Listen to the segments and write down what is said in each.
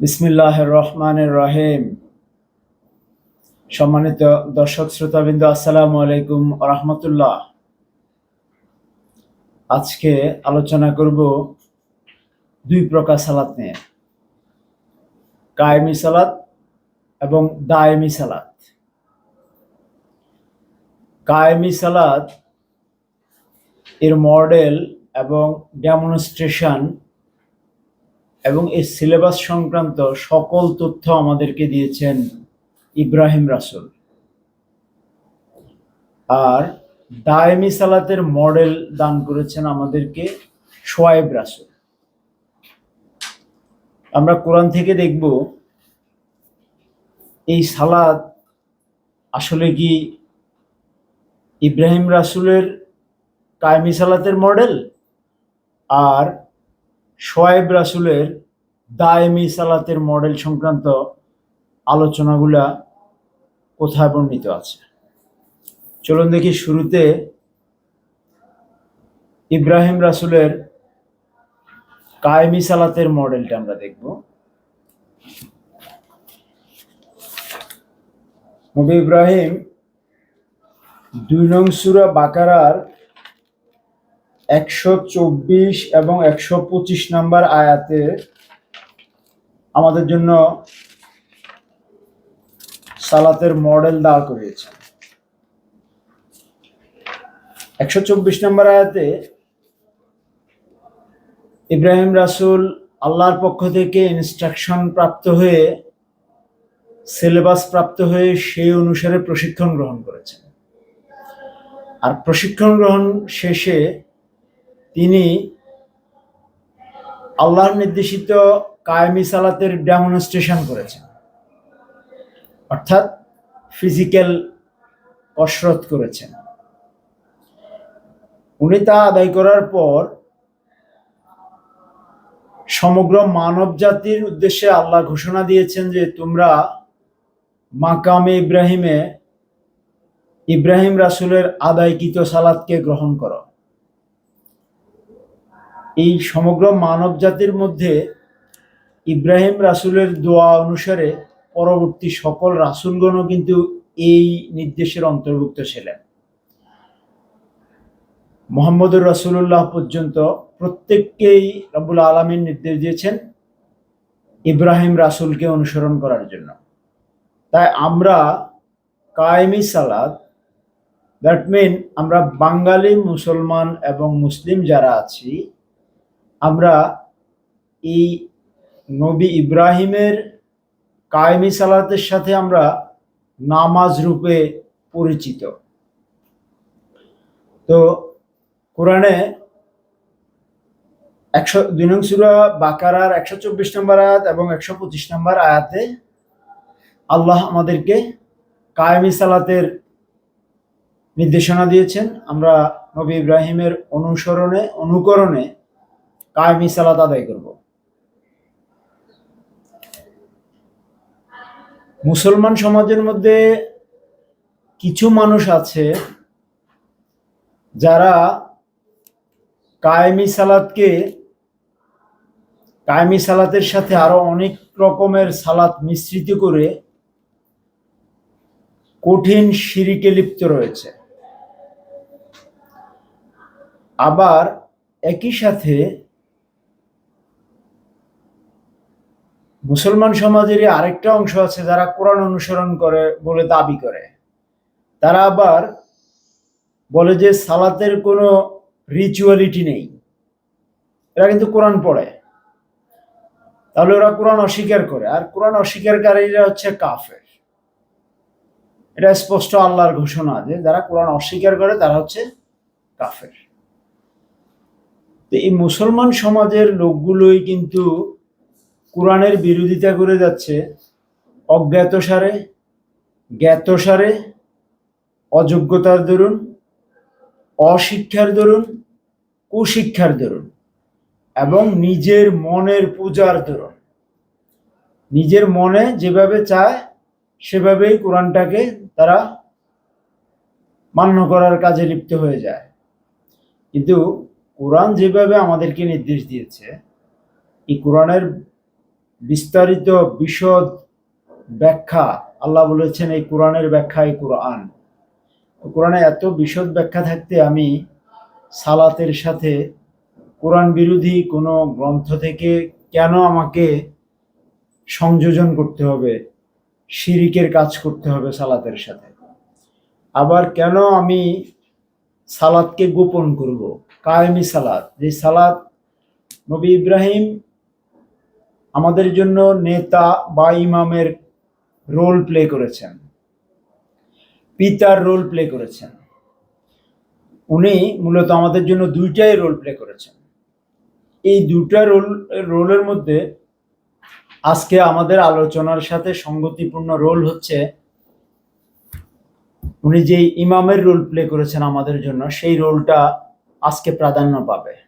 বিসমিল্লাহ রহমান রহিম। সম্মানিত দর্শক, শ্রোতাবৃন্দ, আসসালামু আলাইকুম রহমতুল্লাহ। আজকে আলোচনা করব দুই প্রকার সালাত নিয়ে। কায়েমি সালাত এবং দায়েমি সালাত কায়েমি সালাত এর মডেল এবং ডেমনস্ট্রেশন এবং এই সিলেবাস সংক্রান্ত সকল তথ্য আমাদেরকে দিয়েছেন ইব্রাহিম রাসুল। আর দায়েমি সালাতের মডেল দান করেছেন আমাদেরকে সোয়াইব রাসুল। আমরা কোরআন থেকে দেখব, এই সালাদ আসলে কি ইব্রাহিম রাসুলের কায়েমি সালাতের মডেল আর শোয়েব রাসুলের দায়েমি সালাতের মডেল সংক্রান্ত আলোচনাগুলা কোথায় বর্ণিত আছে? চলুন দেখি শুরুতে ইব্রাহিম রাসুলের কায়েমি সালাতের মডেলটা আমরা দেখব। নবী ইব্রাহিম দুই নং সুরা বাকারার একশো চব্বিশ এবং একশো পঁচিশ নাম্বার আয়াতে আমাদের জন্য সালাতের মডেল দাঁড় করিয়েছে। একশো চব্বিশ নম্বর আয়াতে ইব্রাহিম রাসুল আল্লাহর পক্ষ থেকে ইনস্ট্রাকশন প্রাপ্ত হয়ে সিলেবাস প্রাপ্ত হয়ে সেই অনুসারে প্রশিক্ষণ গ্রহণ করেছেন। আর প্রশিক্ষণ গ্রহণ শেষে তিনি আল্লাহর নির্দেশিত কায়েমি সালাতের ডেমনস্ট্রেশন করেছেন অর্থাৎ ফিজিক্যাল কসরত করেছেন উনি তা আদায় করার পর সমগ্র মানব জাতির উদ্দেশ্যে আল্লাহ ঘোষণা দিয়েছেন যে তোমরা মাকামে ইব্রাহিমে ইব্রাহিম রাসুলের আদায়কৃত সালাদকে গ্রহণ করো। এই সমগ্র মানব জাতির মধ্যে ইব্রাহিম রাসুলের দোয়া অনুসারে পরবর্তী সকল রাসুলগণও কিন্তু এই নির্দেশের অন্তর্ভুক্ত ছিলেন। মোহাম্মদুর রাসুল্লাহ পর্যন্ত প্রত্যেককেই রব্বুল আলমীর নির্দেশ দিয়েছেন ইব্রাহিম রাসুলকে অনুসরণ করার জন্য। তাই আমরা কায়েমি সালাদ দ্যাট মিন আমরা বাঙালি, মুসলমান এবং মুসলিম যারা আছি, আমরা এই নবী ইব্রাহিমের কায়েমি সালাতের সাথে আমরা নামাজ রূপে পরিচিত। তো কোরআনে একশো দুই নং সুরা বাকারার একশো চব্বিশ নম্বর আয়াত এবং একশো পঁচিশ নম্বর আয়াতে আল্লাহ আমাদেরকে কায়েমি সালাতের নির্দেশনা দিয়েছেন। আমরা নবী ইব্রাহিমের অনুসরণে, অনুকরণে কায়েমি সালাত আদায় করব। মুসলমান সমাজের মধ্যে কিছু মানুষ আছে যারা কায়েমি সালাতকে কায়েমি সালাতের সাথে আরও অনেক রকমের সালাত মিশ্রিত করে কঠিন সিঁড়িকে লিপ্ত রয়েছে। আবার একই সাথে মুসলমান সমাজেরই আরেকটা অংশ আছে যারা কোরআন অনুসরণ করে বলে দাবি করে। তারা আবার বলে যে সালাতের কোনো রিচুয়ালিটি নেই। এরা কিন্তু কোরআন পড়ে। তাহলে ওরা কোরআন অস্বীকার করে। আর কোরআন অস্বীকারীরা হচ্ছে কাফের। এটা স্পষ্ট আল্লাহর ঘোষণা যে যারা কোরআন অস্বীকার করে তারা হচ্ছে কাফের। তো এই মুসলমান সমাজের লোকগুলোই কিন্তু কোরআনের বিরোধিতা করে যাচ্ছে অজ্ঞাতসারে জ্ঞাতসারে অযোগ্যতার দরুন, অশিক্ষার দরুন, কুশিক্ষার দরুন এবং নিজের মনের পূজার দরুন। নিজের মনে যেভাবে চায়, সেভাবেই কোরআনটাকে তারা মান্য করার কাজে লিপ্ত হয়ে যায়। কিন্তু কোরআন যেভাবে আমাদেরকে নির্দেশ দিয়েছে, এই কোরআনের বিস্তারিত বিশদ ব্যাখ্যা আল্লাহ বলেছেন এই কোরআনের ব্যাখ্যা, এই কোরআন। কোরআনে এত বিশদ ব্যাখ্যা থাকতে আমি সালাতের সাথে কোরআন বিরোধী কোনো গ্রন্থ থেকে কেন আমাকে সংযোজন করতে হবে, শিরিকের কাজ করতে হবে সালাতের সাথে? আবার কেন আমি সালাদকে গোপন করব? কায়েমি সালাদ যে সালাদ নবী ইব্রাহিম আমাদের জন্য নেতা বা ইমামের রোল প্লে করেছেন। পিতার রোল প্লে করেছেন। উনি মূলত আমাদের জন্য দুইটাই রোল প্লে করেছেন। এই দুটা রোল রোলের মধ্যে আজকে আমাদের আলোচনার সাথে সঙ্গতিপূর্ণ রোল হচ্ছে, উনি যে ইমামের রোল প্লে করেছেন আমাদের জন্য, সেই রোলটা আজকে প্রাধান্য পাবে।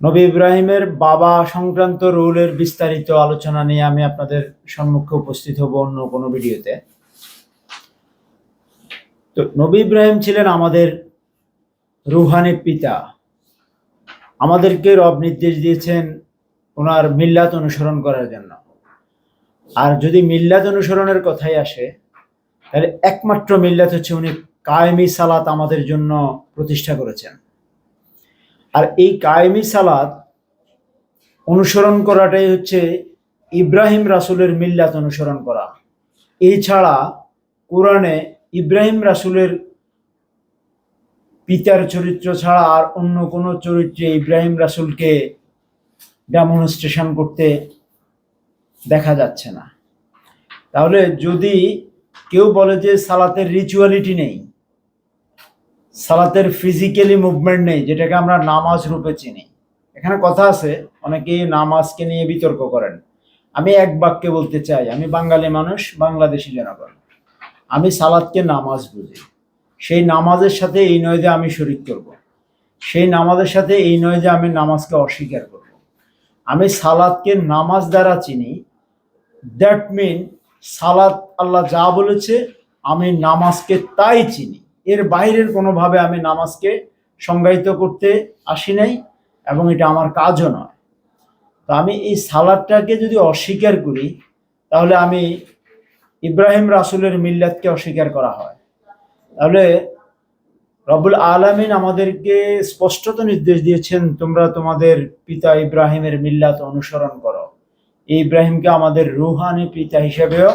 নবী ইব্রাহিমের বাবা সংক্রান্ত রোলের বিস্তারিত আলোচনা নিয়ে আমি আপনাদের সম্মুখে উপস্থিত হব অন্য কোনো ভিডিওতে। তো নবী ইব্রাহিম ছিলেন আমাদের রুহানি পিতা। আমাদেরকে রব নির্দেশ দিয়েছেন ওনার মিল্লাত অনুসরণ করার জন্য। আর যদি মিল্লাত অনুসরণের কথাই আসে, তাহলে একমাত্র মিল্লাত হচ্ছে উনি কায়েমি সালাত আমাদের জন্য প্রতিষ্ঠা করেছেন। আর এই কায়েমি সালাত অনুসরণ করাটাই হচ্ছে ইব্রাহিম রাসুলের মিল্লাত অনুসরণ করা। এছাড়া কোরআনে ইব্রাহিম রাসুলের পিতার চরিত্র ছাড়া আর অন্য কোনো চরিত্রে ইব্রাহিম রাসুলকে ডেমনস্ট্রেশন করতে দেখা যাচ্ছে না। তাহলে যদি কেউ বলে যে সালাতের রিচুয়ালিটি নেই সালাতের ফিজিক্যালি মুভমেন্ট নেই, যেটাকে আমরা নামাজ রূপে চিনি। এখানে কথা আছে, অনেকেই নামাজকে নিয়ে বিতর্ক করেন। আমি এক বাক্যে বলতে চাই, আমি বাঙালি মানুষ, বাংলাদেশি জনগণ। আমি সালাদকে নামাজ বুঝি। সেই নামাজের সাথে এই নয় যে আমি শরিক করব। সেই নামাজের সাথে এই নয় যে আমি নামাজকে অস্বীকার করব। আমি সালাদকে নামাজ দ্বারা চিনি। দ্যাট মিন সালাদ আল্লাহ যা বলেছে, আমি নামাজকে তাই চিনি। এর বাইরের কোনোভাবে আমি নামাজকে সংজ্ঞায়িত করতে আসি নাই এবং এটা আমার কাজও নয়। তো আমি এই সালাদটাকে যদি অস্বীকার করি, তাহলে আমি ইব্রাহিম রাসুলের মিল্লাতকে অস্বীকার করা হয়। তাহলে রবুল আলমিন আমাদেরকে স্পষ্টত নির্দেশ দিয়েছেন, তোমরা তোমাদের পিতা ইব্রাহিমের মিল্লাত অনুসরণ করো। এই ইব্রাহিমকে আমাদের রুহানি পিতা হিসেবেও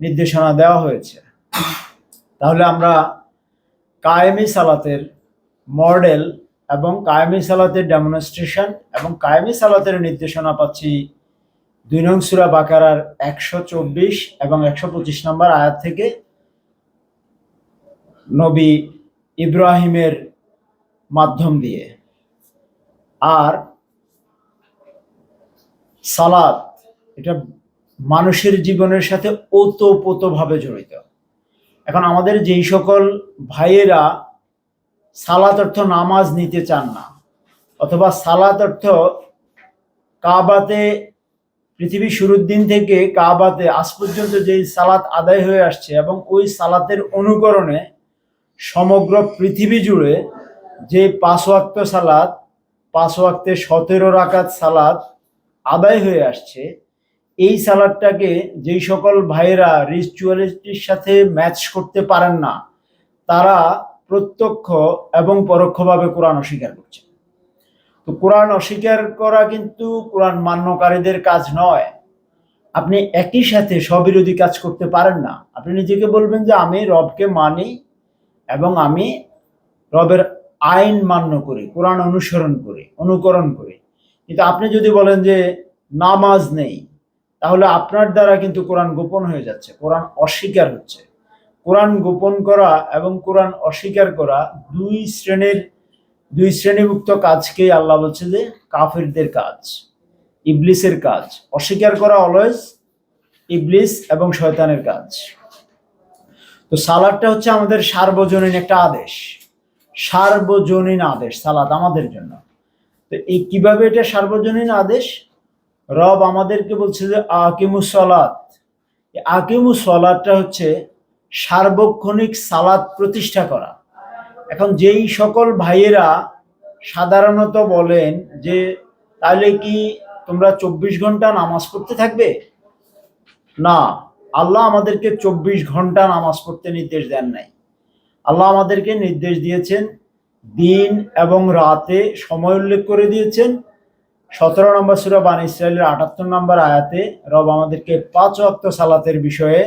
নির্দেশনা দেওয়া হয়েছে। তাহলে আমরা কায়েমি সালাতের মডেল এবং কায়েমি সালাতের ডেমনস্ট্রেশন এবং কায়েমি সালাতের নির্দেশনা পাচ্ছি দুই নং সুরা বাকারার একশো চব্বিশ এবং একশো পঁচিশ নম্বর আয়াত থেকে। নবী ইব্রাহিমের মাধ্যম দিয়ে। আর সালাদ এটা মানুষের জীবনের সাথে ওতপ্রোতভাবে জড়িত। এখন আমাদের যেই সকল ভাইয়েরা সালাত অর্থ নামাজ নিতে চান না, অথবা সালাত অর্থ কাবাতে পৃথিবী শুরুর দিন থেকে কাবাতে, আজ পর্যন্ত যেই সালাত আদায় হয়ে আসছে এবং ওই সালাতের অনুকরণে সমগ্র পৃথিবী জুড়ে যে পাঁচ ওয়াক্ত সালাদ পাঁচ সতেরো রাকাত সালাদ আদায় হয়ে আসছে এই সালাদটাকে যেই সকল ভাইয়েরা রিচুয়ালিটির সাথে ম্যাচ করতে পারেন না, তারা প্রত্যক্ষ এবং পরোক্ষভাবে কোরআন অস্বীকার করছে। তো কোরআন অস্বীকার করা কিন্তু কোরআন মান্যকারীদের কাজ নয়। আপনি একই সাথে স্ববিরোধী কাজ করতে পারেন না। আপনি নিজেকে বলবেন যে আমি রবকে মানি এবং আমি রবের আইন মান্য করি, কোরআন অনুসরণ করি, অনুকরণ করি। কিন্তু আপনি যদি বলেন যে নামাজ নেই তাহলে আপনার দ্বারা কিন্তু কোরআন গোপন হয়ে যাচ্ছে, কোরআন অস্বীকার হচ্ছে। কোরআন গোপন করা এবং কোরআন অস্বীকার করা দুই শ্রেণির, দুই শ্রেণীভুক্ত কাজকে আল্লাহ বলছে যে কাফিরদের কাজ, ইবলিসের কাজ। অস্বীকার করা অলওয়েজ ইবলিস এবং শয়তানের কাজ। তো সালাদটা হচ্ছে আমাদের সার্বজনীন একটা আদেশ। সার্বজনীন আদেশ, সালাদ আমাদের জন্য। তো এই কীভাবে এটা সার্বজনীন আদেশ? রব আমাদেরকে বলছে যে আকিমু সলাত। আকিমু সলাদটা হচ্ছে সার্বক্ষণিক সালাত প্রতিষ্ঠা করা। এখন যেই সকল ভাইয়েরা সাধারণত বলেন যে, তাহলে কি তোমরা চব্বিশ ঘণ্টা নামাজ পড়তে থাকবে? না, আল্লাহ আমাদেরকে চব্বিশ ঘণ্টা নামাজ পড়তে নির্দেশ দেন নাই। আল্লাহ আমাদেরকে নির্দেশ দিয়েছেন, দিন এবং রাতে সময় উল্লেখ করে দিয়েছেন সতেরো নম্বর সুরা বান ইসরায়েলের আটাত্তর নম্বর আয়াতে রব আমাদেরকে পাঁচ অক্ত সালাতের বিষয়ে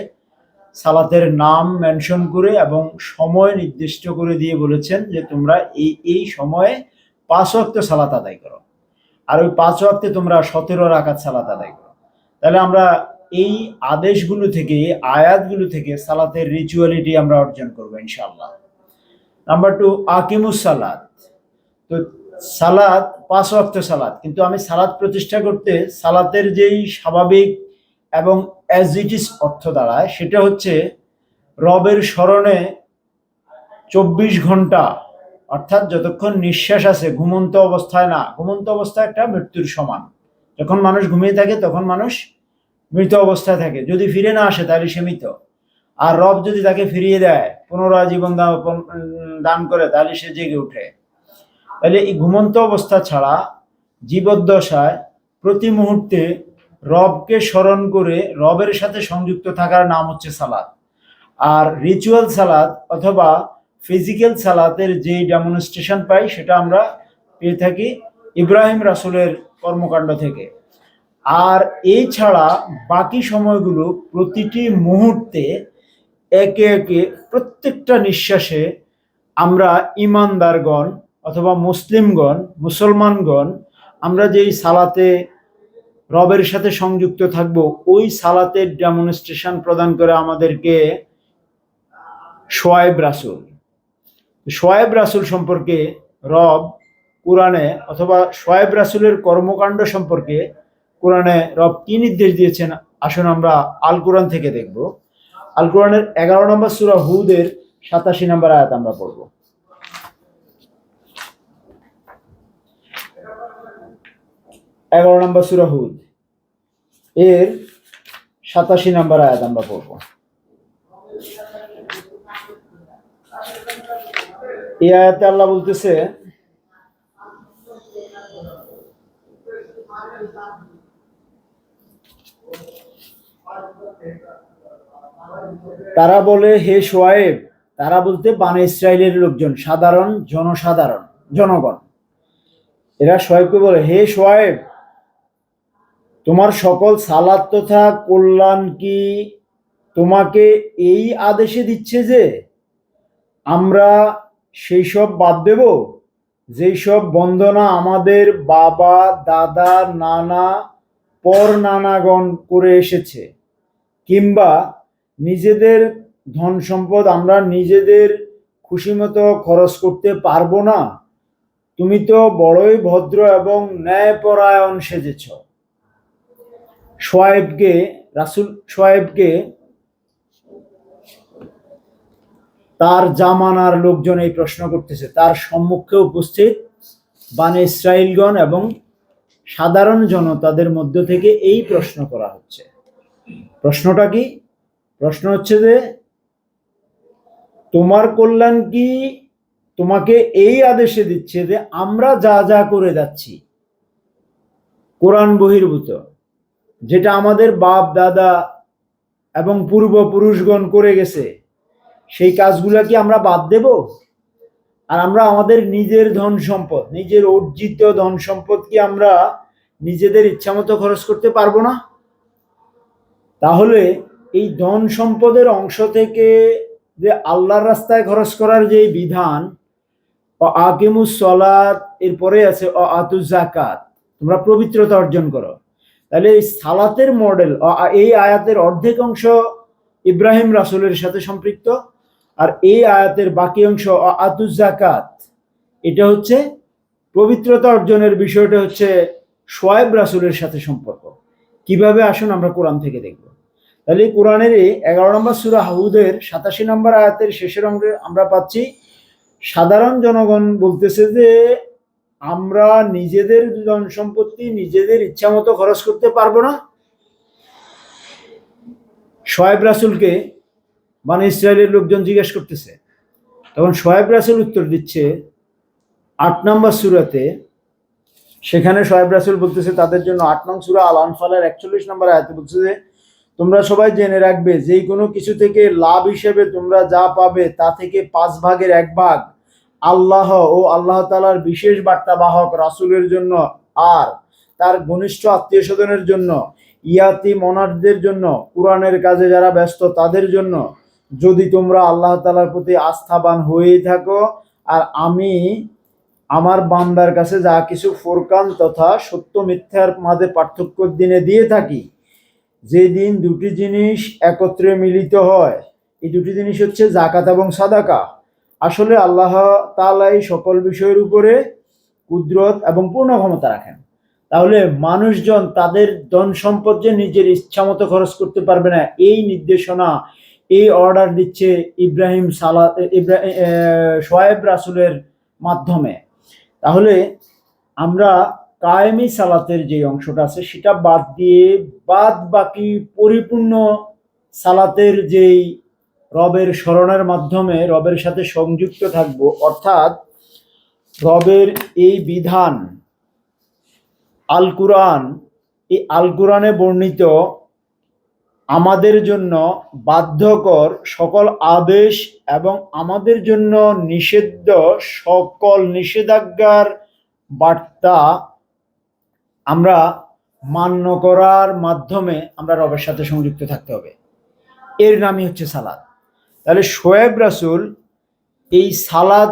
সালাতের নাম মেনশন করে এবং সময় নির্দিষ্ট করে দিয়ে বলেছেন যে তোমরা এই এই সময়ে পাঁচ অক্ত সালাত আদায় করো। আর ওই পাঁচ ওয়াক্তে তোমরা সতেরো রাকাত সালাত আদায় করো। তাহলে আমরা এই আদেশগুলো থেকে, এই আয়াতগুলো থেকে সালাতের রিচুয়ালিটি আমরা অর্জন করব ইনশাল্লাহ নাম্বার টু আকিমুস সালাত। তো সালাত, পাঁচ ওয়াক্ত সালাদ কিন্তু আমি সালাদ প্রতিষ্ঠা করতে সালাতের যেই স্বাভাবিক এবং অ্যাজ ইট ইস অর্থ দাঁড়ায়, সেটা হচ্ছে রবের স্মরণে চব্বিশ ঘণ্টা অর্থাৎ যতক্ষণ নিঃশ্বাস আছে, ঘুমন্ত অবস্থায় না, ঘুমন্ত অবস্থা একটা মৃত্যুর সমান। যখন মানুষ ঘুমিয়ে থাকে, তখন মানুষ মৃত অবস্থায় থাকে। যদি ফিরে না আসে, তাহলে সে মৃত। আর রব যদি তাকে ফিরিয়ে দেয়, পুনরায় জীবন দান- করে, তাহলে সে জেগে ওঠে। তাহলে এই ঘুমন্ত অবস্থা ছাড়া জীবদ্দশায় প্রতি মুহূর্তে রবকে স্মরণ করে রবের সাথে সংযুক্ত থাকার নাম হচ্ছে সালাদ। আর রিচুয়াল সালাদ অথবা ফিজিক্যাল সালাতের যে ডেমনস্ট্রেশন পাই, সেটা আমরা পেয়ে থাকি ইব্রাহিম রাসুলের কর্মকাণ্ড থেকে। আর এই ছাড়া বাকি সময়গুলো প্রতিটি মুহূর্তে একে একে প্রত্যেকটা নিঃশ্বাসে আমরা ইমানদারগণ অথবা মুসলিমগণ, মুসলমানগণ, আমরা যেই সালাতে রবের সাথে সংযুক্ত থাকব, ওই সালাতের ডেমনস্ট্রেশন প্রদান করে আমাদেরকে সোয়েব রাসুল। সোয়েব রাসুল সম্পর্কে রব কোরআনে অথবা সোয়েব রাসুলের কর্মকাণ্ড সম্পর্কে কোরআনে রব কি নির্দেশ দিয়েছেন, আসুন আমরা আল কোরআন থেকে দেখব। আল কোরআনের এগারো নম্বর সুরা হুদের সাতাশি নম্বর আয়াত আমরা পড়ব। এগারো নম্বর সুরা হুদ। এর সাতাশি নম্বর আয়াত আমরা পড়ব। এই আয়াতে আল্লাহ বলতেছে, তারা বলে, হে সোয়েব তারা বলতে বানে ইসরায়েলের লোকজন, সাধারণ জনসাধারণ, জনগণ। এরা সোয়েবকে বলে, হে সোয়েব তোমার সকল সালাদ তথা কল্যাণ কি তোমাকে এই আদেশে দিচ্ছে যে আমরা সেই সব বাদ দেব? যেই সব বন্দনা আমাদের বাবা, দাদা, নানা পর নানাগণ করে এসেছে। কিংবা নিজেদের ধন সম্পদ আমরা নিজেদের খুশি মতো খরচ করতে পারব না। তুমি তো বড়ই ভদ্র এবং ন্যায়পরায়ণ সেজেছ। সোয়েবকে রাসুল সোয়েবকে তার জামানার লোকজন এই প্রশ্ন করতেছে। তার সম্মুখে উপস্থিত বানে ইসরায়েলগণ এবং সাধারণ জনতাদের মধ্য থেকে এই প্রশ্ন করা হচ্ছে। প্রশ্নটা কি? প্রশ্ন হচ্ছে যে, তোমার কল্যাণ কি তোমাকে এই আদেশে দিচ্ছে যে আমরা যা যা করে যাচ্ছি, কোরআন বহির্ভূত যেটা আমাদের বাপ, দাদা এবং পূর্বপুরুষগণ করে গেছে, সেই কাজগুলা কি আমরা বাদ দেব? আর আমরা আমাদের নিজের ধন সম্পদ, নিজের অর্জিত ধন সম্পদ কি আমরা নিজেদের ইচ্ছামতো খরচ করতে পারব না? তাহলে এই ধন সম্পদের অংশ থেকে যে আল্লাহর রাস্তায় খরচ করার যে বিধান ও আকিমুস সলাত, এরপরে আছে অ আতু জাকাত তোমরা পবিত্রতা অর্জন করো। তাহলে এই সালাতের মডেল এই আয়াতের অর্ধেক অংশ ইব্রাহিম রাসুলের সাথে সম্পৃক্ত আর এই আয়াতের বাকি অংশ অ আতু জাকাত এটা হচ্ছে পবিত্রতা অর্জনের বিষয়টা হচ্ছে সোয়েব রাসুলের সাথে সম্পর্ক। কীভাবে আসুন আমরা কোরআন থেকে দেখব। তাহলে কোরআনের এগারো নম্বর সুরা হাউদের সাতাশি নম্বর আয়াতের শেষের অঙ্গে আমরা পাচ্ছি, সাধারণ জনগণ বলতেছে যে আমরা নিজেদের ধন সম্পত্তি নিজেদের ইচ্ছা মতো খরচ করতে পারব না। সোয়েব রাসুলকে মানে ইসরায়েলের লোকজন জিজ্ঞেস করতেছে। তখন সোয়েব রাসুল উত্তর দিচ্ছে, আট নম্বর সুরাতে সেখানে সোহেব রাসুল বলতেছে, তাদের জন্য আট নং সুরা আল আনফালের একচল্লিশ নম্বর আয়াতে বলছে যে, তোমরা সবাই জেনে রাখবে যে কোনো কিছু থেকে লাভ হিসেবে তোমরা যা পাবে তা থেকে পাঁচ ভাগের এক ভাগ। আল্লাহ ও আল্লাহ তালার বিশেষ বার্তাবাহক রাসুলের জন্য আর তার ঘনিষ্ঠ আত্মীয় স্বজনের জন্য ইয়াতি মনারদের জন্য, কোরআনের কাজে যারা ব্যস্ত তাদের জন্য। যদি তোমরা আল্লাহ তালার প্রতি আস্থাবান হয়েই থাকো, আর আমি আমার বান্দার কাছে যা কিছু ফোরকান তথা সত্য মিথ্যার মাঝে পার্থক্য দিনে দিয়ে থাকি যে দিন দুটি জিনিস একত্রে মিলিত হয়, এই দুটি জিনিস হচ্ছে জাকাত এবং সাদাকা। আসলে আল্লাহ তালাই সকল বিষয়ের উপরে কুদরত এবং পূর্ণ ক্ষমতা রাখেন। তাহলে মানুষজন তাদের ধন সম্পদ যে নিজের ইচ্ছা মতো খরচ করতে পারবে না, এই নির্দেশনা, এই অর্ডার দিচ্ছে ইব্রাহিম সালা ইব্রাহিম সোয়েব রাসুলের মাধ্যমে। তাহলে আমরা কায়েমি সালাতের যে অংশটা আছে, সেটা বাদ দিয়ে বাদ বাকি পরিপূর্ণ সালাতের যেই রবের স্মরণের মাধ্যমে রবের সাথে সংযুক্ত থাকব। অর্থাৎ রবের এই বিধান, আল কুরআন, এই আল কুরআনে বর্ণিত আমাদের জন্য বাধ্যকর সকল আদেশ এবং আমাদের জন্য নিষিদ্ধ সকল নিষেধাজ্ঞার বার্তা আমরা মান্য করার মাধ্যমে আমরা রবের সাথে সংযুক্ত থাকতে হবে। এর নামই হচ্ছে সালাদ তাহলে শোয়েব রাসুল এই সালাদ,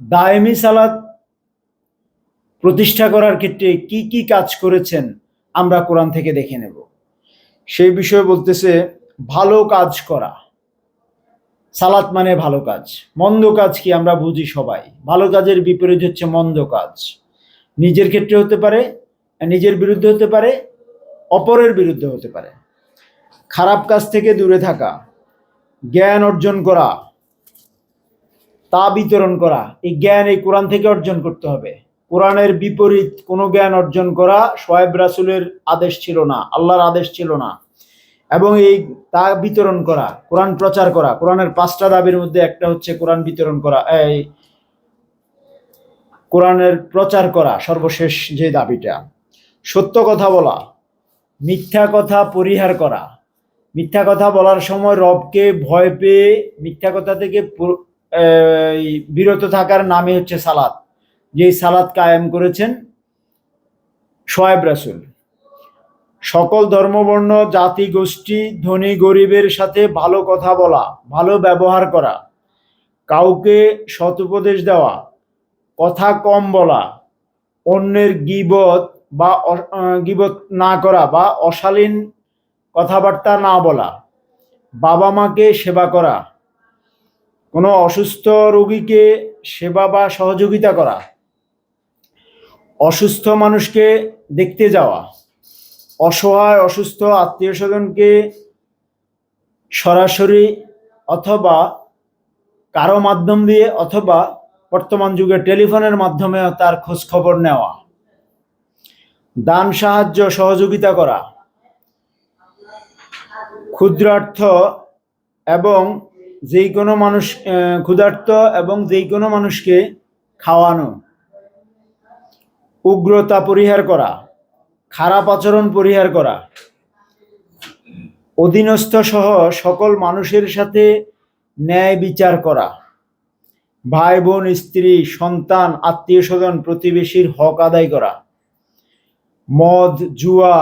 দায়েমি সালাদ প্রতিষ্ঠা করার ক্ষেত্রে কি কি কাজ করেছেন আমরা কোরআন থেকে দেখে নেব। সেই বিষয়ে বলতেছে, ভালো কাজ করা। সালাত মানে ভালো কাজ। মন্দ কাজ কি আমরা বুঝি সবাই। ভালো কাজের বিপরীত হচ্ছে মন্দ কাজ। নিজের ক্ষেত্রে হতে পারে, নিজের বিরুদ্ধে হতে পারে, অপরের বিরুদ্ধে হতে পারে। খারাপ কাজ থেকে দূরে থাকা। জ্ঞান অর্জন করা, তা বিতরণ করা, এই জ্ঞান এই কোরআন থেকে অর্জন করতে হবে। কোরআনের বিপরীত কোনো জ্ঞান অর্জন করা সোয়েব রাসুলের আদেশ ছিল না, আল্লাহর আদেশ ছিল না। এবং এই তা বিতরণ করা, কোরআন প্রচার করা, কোরআনের পাঁচটা দাবির মধ্যে একটা হচ্ছে কোরআন বিতরণ করা, এই কোরআনের প্রচার করা, সর্বশেষ যে দাবিটা। সত্য কথা বলা, মিথ্যা কথা পরিহার করা মিথ্যা কথা বলার সময় রবকে ভয় পেয়ে মিথ্যা কথা থেকে বিরত থাকার নামে হচ্ছে সালাদ যে সালাদ কায়েম করেছেন সোয়েব রাসুল। সকল ধর্মবর্ণ, জাতি, গোষ্ঠী, ধনী, গরিবের সাথে ভালো কথা বলা, ভালো ব্যবহার করা, কাউকে সৎ উপদেশ দেওয়া, কথা কম বলা, অন্যের গিবত বা গিবত না করা বা অশালীন কথাবার্তা না বলা, বাবা মাকে সেবা করা, কোনো অসুস্থ রোগীকে সেবা বা সহযোগিতা করা, অসুস্থ মানুষকে দেখতে যাওয়া, অসহায় অসুস্থ আত্মীয় স্বজনকে সরাসরি অথবা কারও মাধ্যম দিয়ে অথবা বর্তমান যুগে টেলিফোনের মাধ্যমে তার খোঁজ খবর নেওয়া, দান সাহায্য সহযোগিতা করা ক্ষুদ্রার্থ এবং যেই কোনো মানুষ ক্ষুধার্ত এবং যেই কোনো মানুষকে খাওয়ানো। উগ্রতা পরিহার করা, খারাপ আচরণ পরিহার করা। অধীনস্থ সহ সকল মানুষের সাথে ন্যায় বিচার করা। ভাই বোন স্ত্রী, সন্তান আত্মীয় স্বজন প্রতিবেশীর হক আদায় করা। মদ, জুয়া,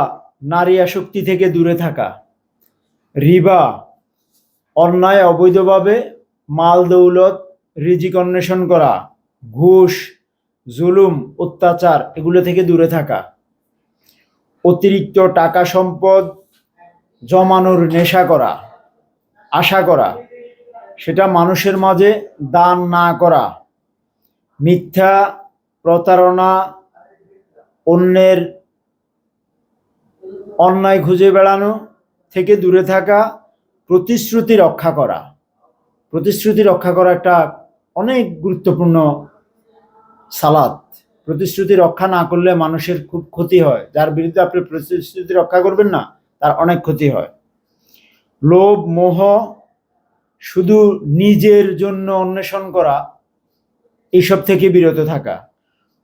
নারী আসক্তি থেকে দূরে থাকা। রিবা, অন্যায় অবৈধভাবে মাল দৌলত, রিজিক অন্বেষণ করা, ঘুষ, জুলুম, অত্যাচার এগুলো থেকে দূরে থাকা। অতিরিক্ত টাকা সম্পদ জমানোর নেশা করা, আশা করা, সেটা মানুষের মাঝে দান না করা, মিথ্যা প্রতারণা, অন্যের অন্যায় খুঁজে বেড়ানো থেকে দূরে থাকা, প্রতিশ্রুতি রক্ষা করা। প্রতিশ্রুতি রক্ষা করা একটা অনেক গুরুত্বপূর্ণ সালাদ প্রতিশ্রুতি রক্ষা না করলে মানুষের খুব ক্ষতি হয়। যার বিরুদ্ধে আপনি প্রতিশ্রুতি রক্ষা করবেন না, তার অনেক ক্ষতি হয়। লোভ, মোহ, শুধু নিজের জন্য অন্বেষণ করা, এইসব থেকে বিরত থাকা।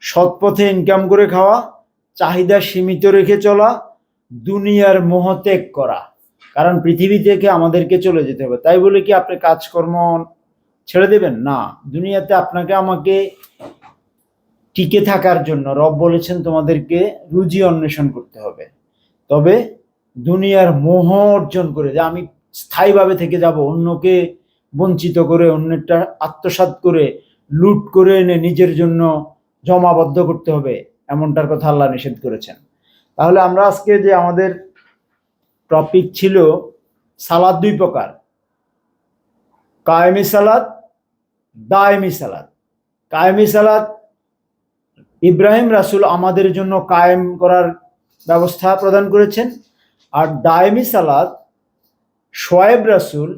সৎ পথে ইনকাম করে খাওয়া, চাহিদা সীমিত রেখে চলা, দুনিয়ার মোহ ত্যাগ করা। কারণ পৃথিবী থেকে আমাদেরকে চলে যেতে হবে। তাই বলে কি আপনি কাজকর্ম ছেড়ে দেবেন? না। দুনিয়াতে আপনাকে আমাকে টিকে থাকার জন্য রব বলেছেন তোমাদেরকে রুজি অন্বেষণ করতে হবে। তবে দুনিয়ার মোহ অর্জন করে যে আমি স্থায়ীভাবে থেকে যাব, অন্যকে বঞ্চিত করে অন্যটা আত্মসাৎ করে, লুট করে এনে নিজের জন্য জমাবদ্ধ করতে হবে, এমনটার কথা আল্লাহ নিষেধ করেছেন। তাহলে আমরা আজকে যে আমাদের টপিক ছিল সালাদ দুই প্রকার। কায়েমি সালাদ, দায়েমি সালাদ। কায়েমি সালাদ, ইব্রাহিম রাসুল আমাদের জন্য কায়েম করার ব্যবস্থা প্রদান করেছেন। আর দায়েমি সালাদ শোয়েব রাসুল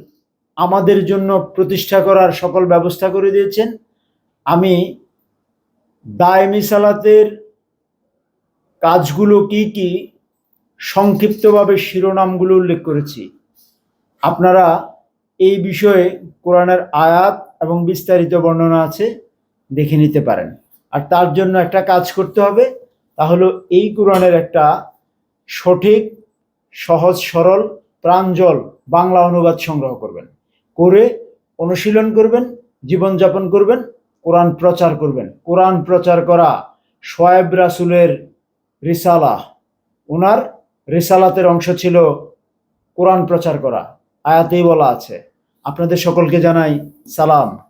আমাদের জন্য প্রতিষ্ঠা করার সকল ব্যবস্থা করে দিয়েছেন। আমি দায়েমি সালাতের কাজগুলো কি কি সংক্ষিপ্তভাবে শিরোনামগুলো উল্লেখ করেছি। আপনারা এই বিষয়ে কোরআনের আয়াত এবং বিস্তারিত বর্ণনা আছে, দেখে নিতে পারেন। আর তার জন্য একটা কাজ করতে হবে তাহলে এই কোরআনের একটা সঠিক, সহজ, সরল, প্রাঞ্জল বাংলা অনুবাদ সংগ্রহ করবেন। করে অনুশীলন করবেন, জীবনযাপন করবেন, কোরআন প্রচার করবেন। কোরআন প্রচার করা সোয়েব রাসুলের রিসালা ওনার রিসালাতের অংশ ছিল কোরআন প্রচার করা। আয়াতেই বলা আছে। আপনাদের সকলকে জানাই সালাম।